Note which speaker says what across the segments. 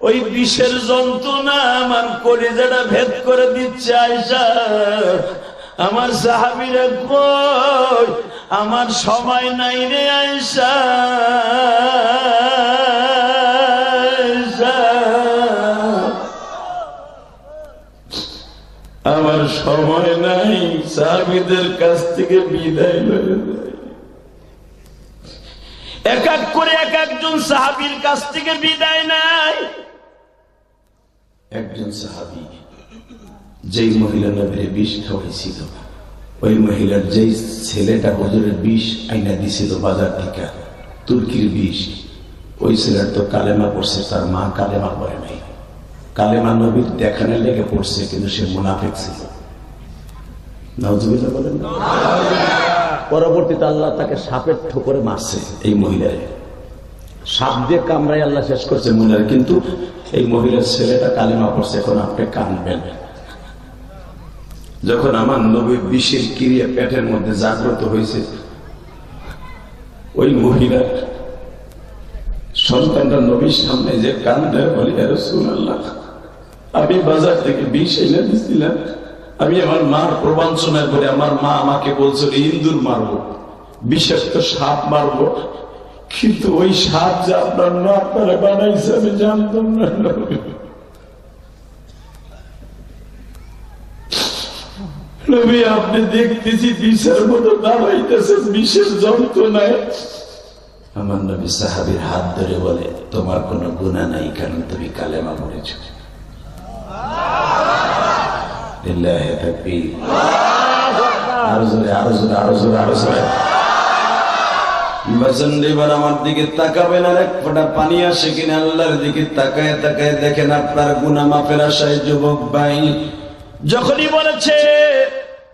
Speaker 1: ওই বিষের যন্ত্রণা আমার কলিজাটা ভেদ করে দিচ্ছে আয়সা আমার সাহাবিরে আমার সময় নাই রে আইসা। আমার সময় নাই, সাহাবিদের কাছ থেকে বিদায় যায় এক এক করে এক একজন সাহাবির কাছ থেকে বিদায় নাই একজন সাহাবি, যেই মহিলা নবীরে বিষ খাওয়াইছিল, ওই মহিলার যেই ছেলেটা হজরের বিষ আইনা দিছিল বাজার থেকে, তুর্কির বিষ, ওই ছেলের তো কালেমা পড়ছে, তার মা কালেমা পড়ে নাই। কালেমা নবীর দেখানে লেগে পড়ছে, কিন্তু সে মুনাফেক ছিল। নাউজুবিল্লাহ বলেন না? পরবর্তীতে আল্লাহ তাকে সাপের ঠোকরে মারছে এই মহিলারে সাপ দিয়ে কামড়াই আল্লাহ শেষ করছে মহিলার, কিন্তু এই মহিলার ছেলেটা কালিমা পড়ছে, এখন আপনি কানবেন। যখন আমার নবী বিষের ক্রিয়া পেটের মধ্যে জাগ্রত হয়েছে, ওই মহিলা সন্তানটা নবীর সামনে যে কান্দে বলি রসুল আল্লাহ আমি বাজার থেকে বিষ এনে দিছিলাম। আমি আমার মার প্রবঞ্চনা করে আমার মা আমাকে বলছিল ইন্দুর মারবো, বিষাক্ত সাপ মারবো। কিন্তু ওই সাপ যে আপনার না আপনারা বানাইছে, আমি জানতাম না। আপনি দেখতেছি বিষের মতো দাঁড়াইতেছে বিষের যন্ত্রণায়। আমার নবী সাহাবির হাত ধরে বলে, তোমার কোনো গুণা নাই কারণ তুমি কালেমা পড়েছ। লিল্লাহি তাকবীর। যখনই বলেছে,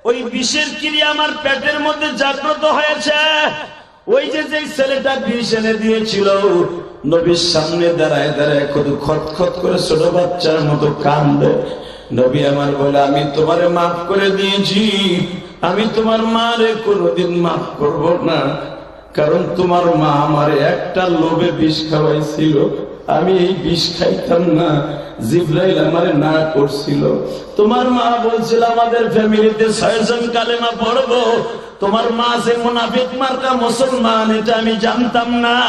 Speaker 1: ওই বিষের ক্রিয়া আমার পেটের মধ্যে জাগ্রত হয়েছে। ওই যে যে ছেলেটা বিষ এনে দিয়েছিল, নবীর সামনে দাঁড়ায় দাঁড়ায় কত খতখত করে ছোট বাচ্চার মতো কান্দে নবী আমার বলে, আমি তোমার মাফ করে দিয়েছি। আমি তোমার মারে কোনোদিন মাফ করব না। কারণ তোমার মা আমার একটা লোভে বিষ খাওয়াইছিল। আমি এই বিষ খাইতাম না। জিব্রাইল আমারে না করছিল। তোমার মা বলছিল, আমাদের ফ্যামিলিতে ছয়জন কালেমা পড়ব। তোমার মা যে মুনাফিক মার্কা মুসলমান, এটা আমি জানতাম না।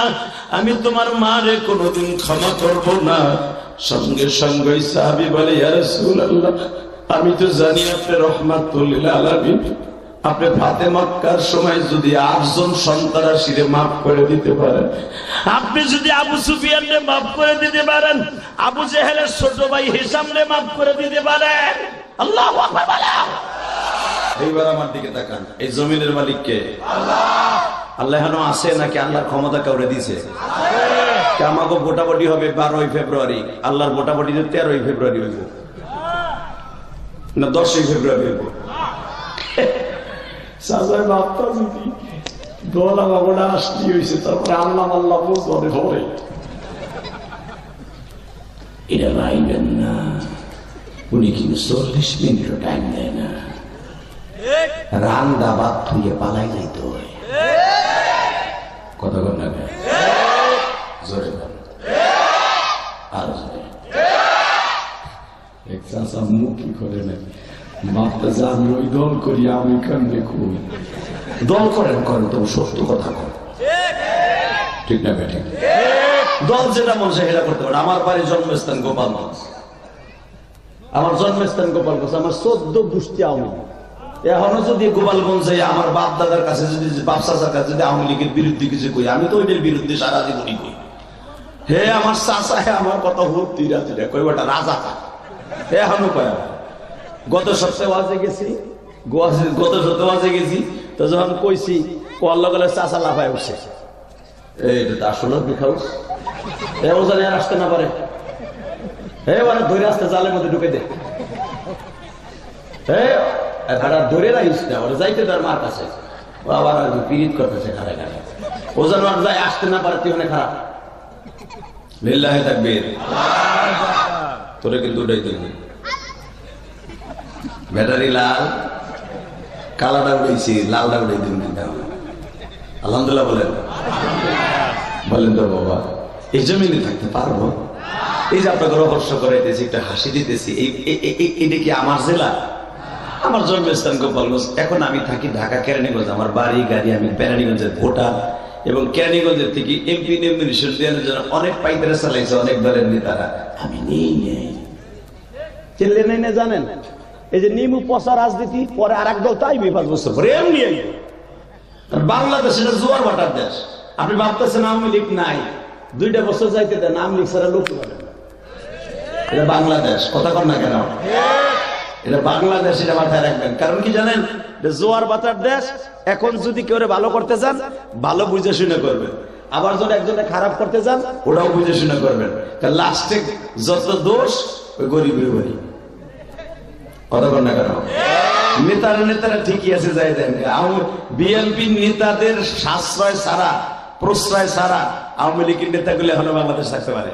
Speaker 1: আমি তোমার মারে কোনোদিন ক্ষমা করব না। সঙ্গে সঙ্গে সাহাবি বলে আমি তো জানি আপনি রহমাতুল্লিল আলামিন। আপনি ফাতে মক্কার সময় যদি আটজন সন্তানাসীরে মাফ করে দিতে পারেন। আপনি যদি আবু সুফিয়ানকে মাফ করে দিতে পারেন আবু জেহেলের ছোট ভাই হিসামরে মাফ করে দিতে পারেন। আল্লাহ এইবার আমার দিকে তাকান। এই জমিনের মালিক কে? আল্লাহ। এখনও আছে নাকি? আল্লাহর ক্ষমতা কাউরে দিছে? কে আমাকে ভোটাভুটি হবে বারোই ফেব্রুয়ারি। আল্লাহর ভোটাভুটি তেরোই ফেব্রুয়ারি হইব। না দশই ফেব্রুয়ারি হইব। সাজায় যদি দোলা বাবাটা আসলি হয়েছে তারপরে আল্লাহ আল্লাহ বলতে হবে এটা রাইবেন না। উনি কিন্তু চল্লিশ মিনিটও টাইম দেয় না। রান্দা বাদ থুয়ে পালাই যাইতে হয়। কথা বল? করে করি করি আমার জন্মস্থান আমার জন্মস্থান গোপালগঞ্জ আমার চোদ্দ আওয়ামী এখনও যদি গোপালগঞ্জ আমার বাপ দাদার কাছে যদি বাপ কাছে যদি আওয়ামী লীগের বিরুদ্ধে কিছু কই আমি তো ওইটার বিরুদ্ধে সারা জীবনই কই হে আমার চাচা, হে আমার কথা তিরা তিরা কই ওটা রাজা কা হে এখনও কয়, গত সপ্তাহে ওয়াজে গেছি গত সপ্তাহে ওয়াজে গেছি, তো যখন কইছি কল্ল গেলে চাচা লাফায় উঠছে। এইটা তো আসলে বিখাউস এও জানি আর আসতে না পারে। হে মানে ধরে আসতে, জালের মধ্যে ঢুকে দে। হে ভাড়া ধরে রাখিস না, ওরা যাইতে তার মার কাছে। ও আবার পিরিত করতেছে খারাপ খারাপ। ও যেন আর যাই আসতে না পারে, তুই অনেক খারাপ। লিল্লাহে তাকবীর। তোরে কিন্তু উঠাই দিল ব্যাটারি লাল কালাটা উড়াইছি লালটা উড়াই দিন আলহামদুলিল্লাহ বলেন। বলেন তো বাবা, এই জমিনে থাকতে পারব? এই যে আপনাকে রহস্য করাইতেছি, একটা হাসি দিতেছি এটা কি আমার জেলা? আমার জন্মস্থান গোপালগঞ্জ। এখন আমি থাকি ঢাকা, কেরানীগঞ্জ। আমার বাড়ি, গাড়ি আমি কেরানীগঞ্জের ভোটার। এবং কেরানীগঞ্জের থেকে এমপি নমিনেশন দেওয়ার জন্য অনেক পাইতারা চালাইছে অনেক দলের নেতারা। আমি নেই নেই।
Speaker 2: চেল্লে নেই না জানেন? এই যে নিমু পচা রাজনীতি পরে আর এক দল তাই পাঁচ বছর পরে এমনি
Speaker 1: বাংলাদেশ এটা জোয়ার ভাটার দেশ। আপনি ভাবতেছেন আওয়ামী লীগ নাই।
Speaker 2: দুইটা বছর যাইতে দেন নাম লিখ সারা লোক
Speaker 1: এটা বাংলাদেশ কথা কর না কেন? এটা বাংলাদেশ, এটা মাথায় রাখবেন। কারণ কি জানেন?
Speaker 2: জোয়ার বাতার দেশ, এখন যদি কেউ ভালো করতে চান, ভালো বুঝে শুনে করবেন। আবার যদি একজনে খারাপ করতে চান,
Speaker 1: ওটাও বুঝে শুনে করবেন। লাস্টে যত দোষ, ওই গরিব নেতারা নেতারা ঠিকই আছে, যাই নেতাদের সাশ্রয় প্রশ্রয় আওয়ামী লীগের এখনও বাংলাদেশ থাকতে পারে।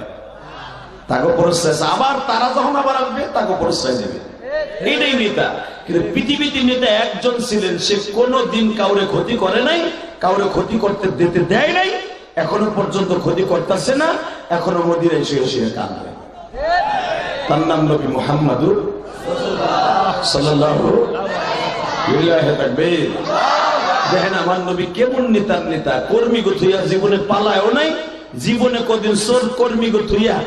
Speaker 1: প্রশ্রয়, আবার তারা যখন আবার আসবে, তাকে প্রশ্রয় দেবে। এটাই নেতা। কিন্তু পৃথিবীতে নেতা একজন ছিলেন, সে কোনো দিন কাউরে ক্ষতি করে নাই, কাউরে ক্ষতি করতে দিতে দেয় নাই, এখনও পর্যন্ত ক্ষতি করতেছে না, এখনও মদিনায় শুয়ে শুয়ে কাঁদবে। তার নাম নবী তাকবীর দেখেন আমার নবী কেমন নেতার নেতা, কর্মী গুথুইয়া জীবনে পালায়ও নাই জীবনে কদিন সোর কর্মী গুথুইয়া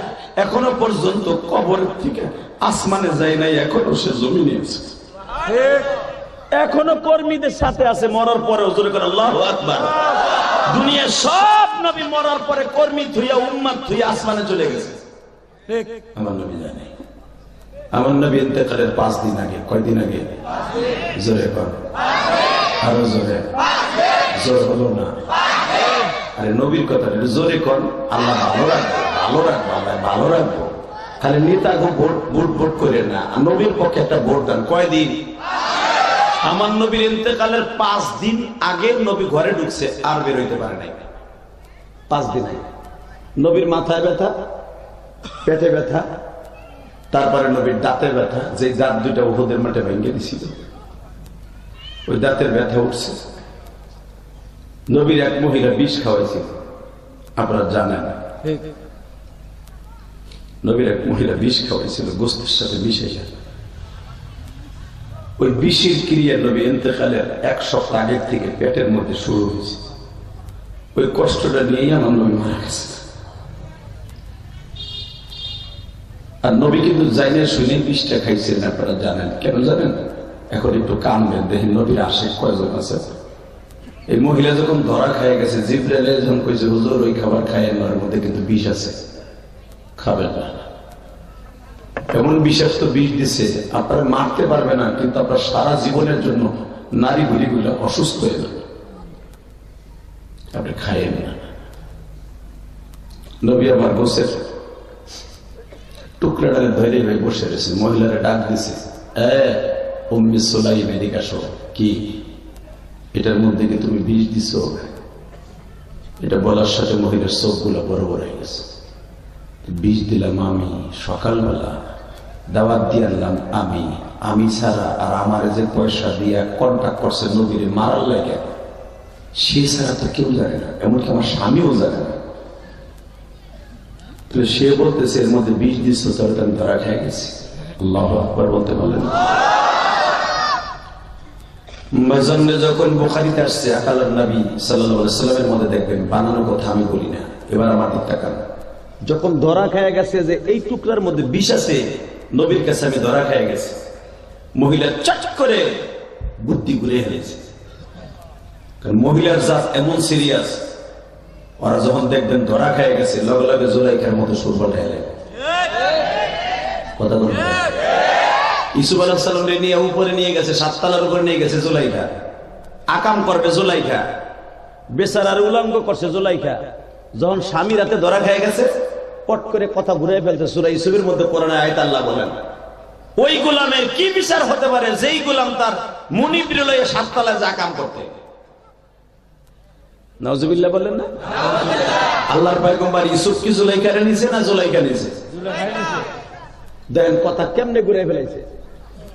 Speaker 1: এখনও পর্যন্ত কবর থেকে আসমানে যায় নাই, এখনও সে জমিনে আছে।
Speaker 2: এখনও কর্মীদের সাথে আছে, মরার পরে সব নবী মরার পরে কর্মী থুইয়া, উম্মাদ থুইয়া আসমানে চলে গেছে।
Speaker 1: আমার নবী জানে। আমার নবী ইন্তেকালের পাঁচ দিন আগে কয়দিন আগে? জোরে কর। আরও জোরে। জোর হলো না। আরে নবীর কথা জোরে কর আল্লাহ ভালো রাখব ভালো রাখব, আল্লাহ ভালো রাখব। খালি নেতা ভোট ভোট ভোট করে না। নবীর পক্ষে একটা ভোট দেন, কয়দিন? আমার নবীর ইন্তেকালের পাঁচ দিন আগে নবী ঘরে ঢুকছে, আর বের হইতে পারে নাই।
Speaker 2: পাঁচ দিন আগে। নবীর মাথায় ব্যথা, পেটে ব্যথা,
Speaker 1: তারপরে নবীর দাঁতের ব্যথা যে দাঁত দুইটা ওহদের মাঠে ভেঙে দিছিল। ওই দাঁতের ব্যথা উঠছে। নবীর এক মহিলা বিষ খাওয়াইছে। আপনারা জানেন। নবীর এক মহিলা বিষ খাওয়াইছিল গোস্তের সাথে মিশাইয়া। ওই বিষের ক্রিয়া নবী এতেকালের এক সপ্তাহ আগের থেকে পেটের মধ্যে শুরু হয়েছে। ওই কষ্টটা নিয়েই আমার নবী মারা গেছে। আর নবী কিন্তু জাইনে শুনে বিষটা খাইছেন আপনারা জানেন। কেন জানেন? এখন একটু কানবেন দেখেন নবীর আসে কয়জন আছে? এই মহিলা যখন ধরা খাইয়ে গেছে, জিব্রাইলে যখন কইছে, হুজুর, ওই খাবার খাইয়ে নেওয়ার মধ্যে কিন্তু বিষ আছে। খাবেন না। এমন বিষাক্ত বিষ দিছে, আপনারা মারতে পারবে না, কিন্তু আপনার সারা জীবনের জন্য নারী গুলিগুলো অসুস্থ হয়ে যাবে আপনি খাইয়েন না। নবী আমার গোসের টুকরাটা ধরে হয়ে বসে রয়েছে, মহিলারা ডাক দিছে, এ অম্মি সোলাই মেদিকা শো কি? এটার মধ্যে কি তুমি বিষ দিছ, এটা বলার সাথে মহিলার চোখগুলো বড় বড় হয়ে গেছে। বিষ দিলাম আমি সকালবেলা, দাওয়াত দিয়ে আনলাম আমি আমি ছাড়া আর আমার যে পয়সা দিয়ে কন্ট্যাক্ট করছে নবীরে মারার লাগে, সে ছাড়া তো কেউ জানে না, এমনকি আমার স্বামীও জানে না। তো সে বলতেছে, এর মধ্যে বিষ দিচ্ছ তাহলে আমি ধরা খেয়ে গেছি। আল্লাহ আকবর বলতে পারলেন যখন বোখারিতে আসছে, আকাল নবী সাল্লামের মধ্যে দেখবেন, বানানো কথা আমি বলি না। এবার আমার দিক তাকান
Speaker 2: যখন ধরা খায় গেছে যে এই টুকরার মধ্যে বিষ
Speaker 1: আছে, নবীর কাছে আমি ধরা খেয়ে গেছি। মহিলা চট করে বুদ্ধি ঘুরে হেলেছে কারণ মহিলার জাত এমন সিরিয়াস ওরা যখন দেখবেন ধরা খেয়ে গেছে, লগে লগে জোলাইখার মতো সুরবল হেলে কথা বলবেন ইসুফ আলাহ সাল্লামকে নিয়ে উপরে নিয়ে গেছে, সাততলার উপরে নিয়ে গেছে জোলাইখা। আকাম করবে জোলাইখা।
Speaker 2: বেচারার উলঙ্গ করছে জোলাইখা। যখন স্বামী রাতে ধরা
Speaker 1: খেয়ে গেছে,
Speaker 2: পট করে কথা ঘুরে ফেলছে সুরা ইসুফের মধ্যে
Speaker 1: কোরআনে আয়াত আল্লাহ বলেন। ওই গোলামের কি বিচার হতে পারে? যেই গোলাম তার মুনিবির লয়ে সাততলায় যা কাম করতে।
Speaker 2: নজবিল্লা বললেন না?
Speaker 1: আল্লাহর পায়গম্বর ইসুফ কি জুলাইকারে নিছে না জুলাইকা নিছে
Speaker 2: দেখেন, কথা কেমনে ঘুরে ফেলেছে।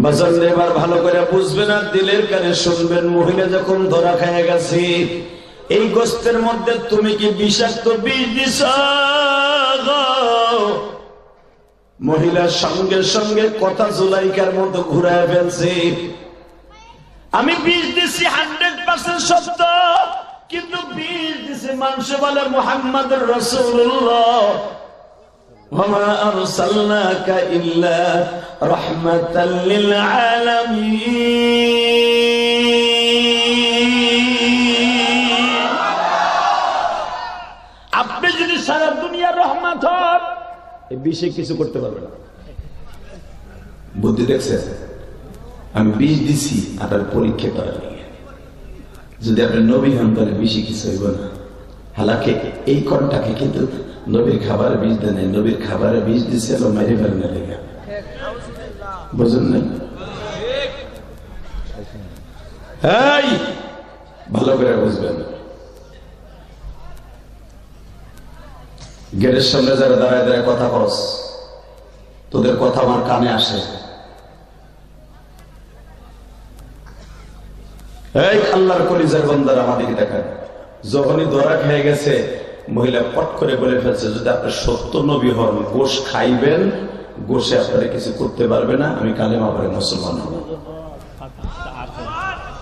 Speaker 2: বাজার এবার ভালো করে বুঝবেন আর দিলের কানে শুনবেন। মহিলা যখন ধরা খায় গেছে, এই গোস্তের মধ্যে তুমি কি বিষাক্ত বিষ দিছ? মহিলার সঙ্গে সঙ্গে কথা জুলাইকার মতো ঘুরায় ফেলছে। আমি বিষ দিছি হান্ড্রেড পার্সেন্ট সত্য, কিন্তু বিষ দিছি মানুষ বলে মোহাম্মদ রসুল্লাহ وما أرسلناك إلا رحمة للعالمين আপনি যদি সারা দুনিয়ার রহমত হন এই বিষে কিছু করতে পারবে না বুদ্ধি দেখছে আমি বিষ দিছি আপনার পরীক্ষা করার নিয়ে যদি আপনি নবী হন তাহলে বেশি কিছু হইব না হালাকে এই কনটাকে কিন্তু নবীর খাবারে বীজ দেয় নাই, নবীর খাবারে বীজ দিছে, এলো মেরে ফেলে না লেগে। বুঝুন নাই? এই, ভালো করে বুঝবেন। গেটের সামনে যারা দাঁড়ায় দাঁড়ায় কথা কস তোদের কথা আমার কানে আসে। এই, আল্লাহর কলিজার বন্দার আমাদেরকে দেখায় যখনই ধরা খেয়ে গেছে মহিলা পট করে বলে ফেলছে, যদি আপনি সত্য নবী হন, গোশ খাইবেন, গোশে আপনারা কিছু করতে পারবে না, আমি কালেমা পরে মুসলমান হব।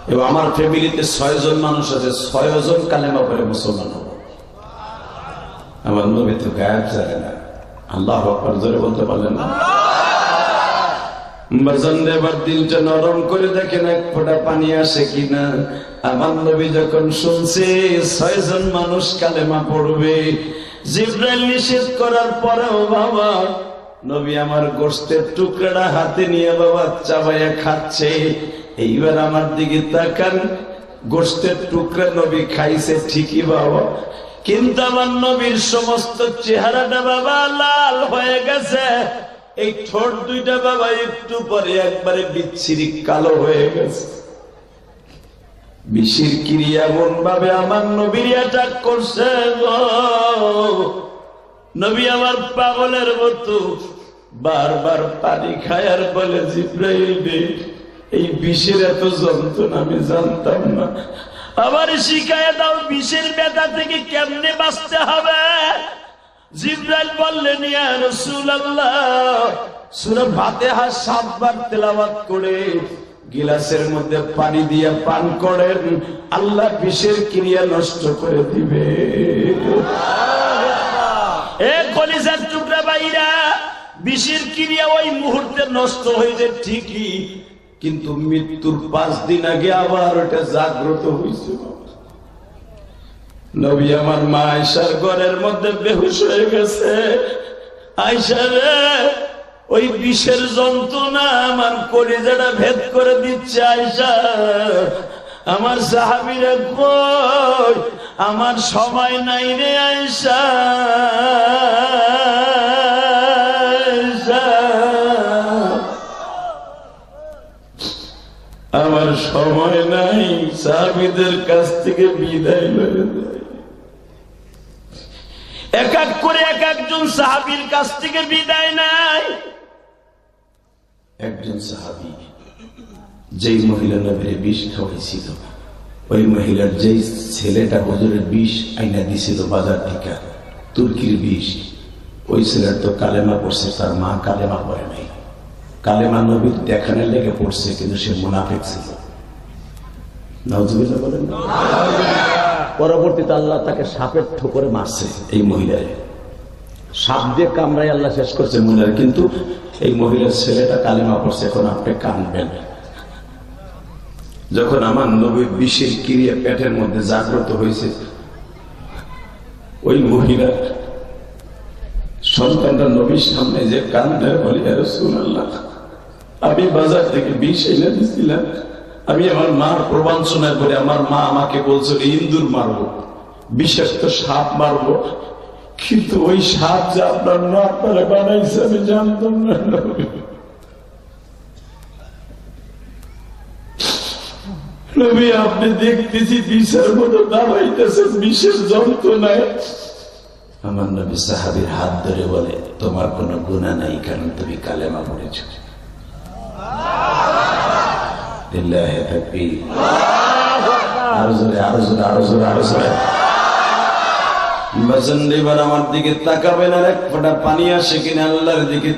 Speaker 2: এবং আমার ফ্যামিলিতে ছয় জন মানুষ আছে ছয় জন কালেমা পরে মুসলমান হব। আমার নবী তো গায়েব যায় না। আল্লাহ বাপার জোরে বলতে পারলেন না? এবার দিলটা নরম করে দেখেন, এক ফোঁটা পানি আসে কিনা। আমার নবী যখন শুনছে, ছয়জন মানুষ কালেমা পড়বে। জিব্রাইল নিষেধ করার পরেও, বাবা, নবী আমার গোস্তের টুকরাটা হাতে নিয়ে, বাবা চাবাইয়া খাচ্ছে। এইবার আমার দিকে তাকান গোস্তের টুকরা নবী খাইছে ঠিকই, বাবা। কিন্তু আমার নবীর সমস্ত চেহারাটা, বাবা, লাল হয়ে গেছে। এই ঠোঁট দুইটা বাবা একটু পরে একবারে বিচ্ছিরি কালো হয়ে গেছে। বিষের ক্রিয়া এমন ভাবে আমার নবীর অ্যাটাক করছে নবী আমার পাগলের মতো বারবার পানি খায় আর বলে, জিব্রাইল এই বিষের এত যন্ত্রণা আমি জানতাম না। আবার শিখায় দাও, বিষের ব্যথা থেকে কেমনে বাঁচতে হবে? জিব্রাইল বললেন ইয়া রাসূলুল্লাহ সূরা ফাতিহা সাতবার তেলাওয়াত করে গিলাসের মধ্যে পানি দিয়ে পান করেন আল্লাহ বিষের ক্রিয়া নষ্ট করে দিবে। এ কলিজার টুকরা বাইরা বিষের ক্রিয়া ওই মুহূর্তে নষ্ট হয়ে যায় ঠিকই কিন্তু মৃত্যুর পাঁচ দিন আগে আবার ওটা জাগ্রত হয়েছে নবী আমার মা আয়সার ঘরের মধ্যে বেহুশ হয়ে গেছে আয়সারে ওই বিষের যন্ত্রণা আমার কলিজাটা ভেদ করে দিচ্ছে আয়সা আমার সাহাবিরা আমার সময় নাই রে আয়সা। আমার সময় নাই, সাহাবিদের কাছ থেকে বিদায় লয়ে এক এক করে এক একজন সাহাবির কাছ থেকে বিদায় নাই। একজন সাহাবি যেই মহিলা নবীরে বিষ খাওয়াইছিল, ওই মহিলার যেই ছেলেটা হজরের বিষ আইনা দিছিল বাজার থেকে, তুর্কির বিষ, ওই ছেলের তো কালেমা পড়ছে, তার মা কালেমা পড়ে নাই। কালেমা নবীর দেখানোর লেগে পড়ছে, কিন্তু সে মুনাফেক ছিল। নাউজুবিল্লাহ বলেন পরবর্তীতে আল্লাহ তাকে সাপের ঠোকরে মারছে এই মহিলারে সাপ দিয়ে কামড়াই আল্লাহ শেষ করছে মহিলার, কিন্তু এই মহিলার ছেলেটা কালেমা পড়ছে, এখন আপনি কানবেন। যখন আমার নবীর বিষের ক্রিয়া পেটের মধ্যে জাগ্রত হয়েছে, ওই মহিলা সন্তানটা নবীর সামনে যে কান্দার বলি রসুন আল্লাহ আমি বাজার থেকে বিষ এনে দিচ্ছিলাম আমি আমার মার প্রবাঞ্চনায় বলে আমার মা আমাকে বলছিল ইন্দুর মারবো, বিষাক্ত সাপ মারবো। কিন্তু ওই সাপ যে আপনার না বানাইছে, আমি জানতাম না। আপনি দেখতেছি বিষের মতো দাঁড়াইতেছেন, বিষের নাই আমার নবী সাহাবির হাত ধরে বলে, তোমার কোনো গুণা নাই কারণ তুমি কালেমা পড়েছো।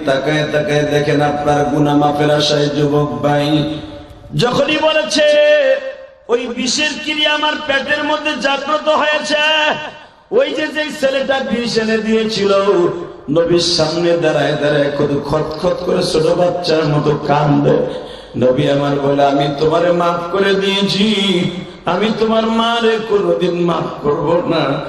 Speaker 2: তাকায় তাকায় দেখেন আপনার গুনা
Speaker 1: যখনই বলেছে, ওই বিষের ক্রিয়া আমার পেটের মধ্যে জাগ্রত হয়েছে। ওই যে যে ছেলেটা বিষ এনে দিয়েছিল,
Speaker 2: নবীর সামনে দাঁড়ায় দাঁড়ায় কত খতখত করে ছোট বাচ্চার মতো কান্দে। নবী আমার বলে, আমি তোমারে মাফ করে দিয়েছি। আমি তোমার মারে কোনোদিন মাফ করব না।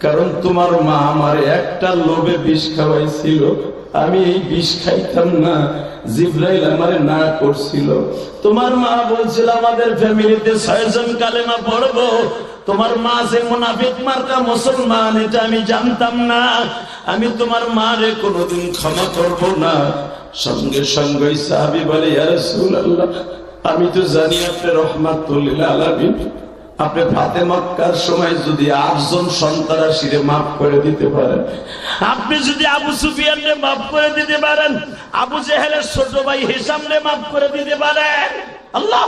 Speaker 2: কারণ তোমার মা আমার একটা লোভে বিষ খাওয়াইছিল। আমি এই বিষ খাইতাম না। জিব্রাইল আমারে না করছিল। তোমার মা বলছিল, আমাদের ফ্যামিলিতে ছয়জন কালেমা পড়ব। তোমার মা যে মুনাফিক মার্কা মুসলমান, এটা আমি জানতাম না। আমি তোমার মারে কোনোদিন ক্ষমা করব না। সঙ্গে সঙ্গে সাহাবি বলে আমি তো জানি আপনি রহমাতুল্লিল আলামিন। আপনি ফাতে মক্কার সময় যদি আটজন সন্তানাসীরে মাফ করে দিতে পারেন।
Speaker 1: আপনি যদি আবু সুফিয়ানকে মাফ করে দিতে পারেন আবু জেহেলের ছোট ভাই হিসামকে মাফ করে দিতে পারেন। আল্লাহ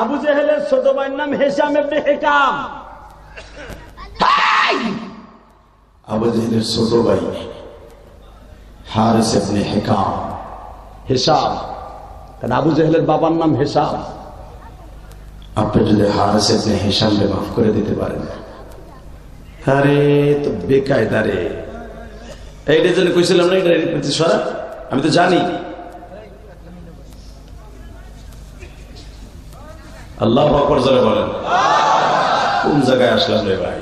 Speaker 1: আবু জেহেলের ছোট ভাইয়ের নাম হেসাম এমনি হেকাম।
Speaker 2: আবু জাহেলের ছোট ভাই হারিস ইবনে হিকাম।
Speaker 1: হেসাম কারণ আবু জেহেলের বাবার নাম হেসাম
Speaker 2: আপনি যদি হারিস ইবনে হিসামকে মাফ করে দিতে পারেন। আরে, তো বেকায়দা রে। এইটা জন্য কইছিলাম না, এটা সরা। আমি তো জানি। আল্লাহ জোরে বলেন। কোন জায়গায় আসলাম রে ভাই?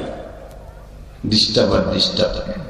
Speaker 2: ডিস্টার্ব আর ডিস্টার্ব।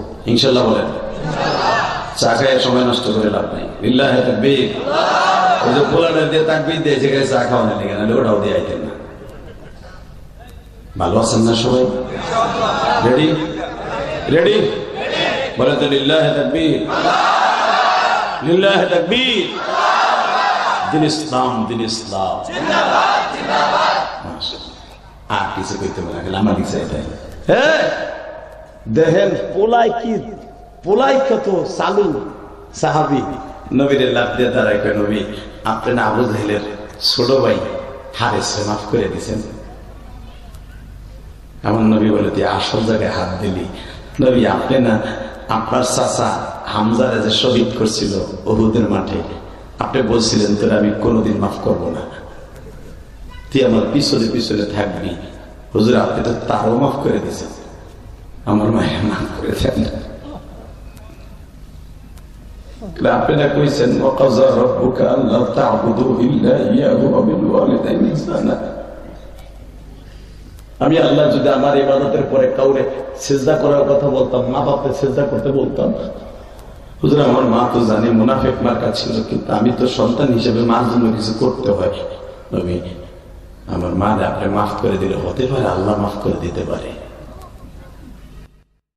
Speaker 2: ইনশাল্লাহ বলেন। চা খায় সময় নষ্ট করে লাভ নাই। বিল্লাহ তাকবীর। ওই যে পোলাটা দিয়ে তাকবীর দিয়ে যেখানে চা খাওয়া নেই ওটাও দিয়ে আইতেন না। ভালো আছেন না সবাই? রেডি রেডি বলে তো লিল্লাহ তাকবীর। লিল্লাহ তাকবীর। দিন ইসলাম দিন ইসলাম। আর কিছু কইতে পারে আমার দিছে এটাই।
Speaker 1: হ্যাঁ। পোলাই কি পোলাই কত সাহাবি।
Speaker 2: নবীর লাভ দিয়ে দাঁড়ায় নবী, আপনি না ছোট ভাই মাফ করে আমার নবী বলে, তুই আসল জায়গায় হাত দিলি। নবী, আপনি না, আপনার চাচা হামজারে যে শহীদ করছিল অহুদের মাঠে, আপনি বলছিলেন, তোর আমি কোনোদিন মাফ করব না। তুই আমার পিছনে পিছনে থাকবি। হুজুর, আপনি তো তারও মাফ করে দিয়েছেন। আমার মায়ের মাফ করে দেন। আপনারা কইছেন ওয়াকাযা রাব্বুকা আল্লা তা'বুদু ইল্লা ইয়াহু ওয়া বিল ওয়ালিদাইনি ইহসানা। আমি আল্লাহ যদি আমার ইবাদতের পরে কাউরে করার কথা বলতাম, মা বাপকে সেজদা করতে বলতাম। হুজুর, আমার মা তো জানে, মুনাফিক মার্কা ছিল, কিন্তু আমি তো সন্তান হিসেবে মার জন্য কিছু করতে হয়। আমার মা আপনি মাফ করে দিলে হতে পারে, আল্লাহ মাফ করে দিতে পারে।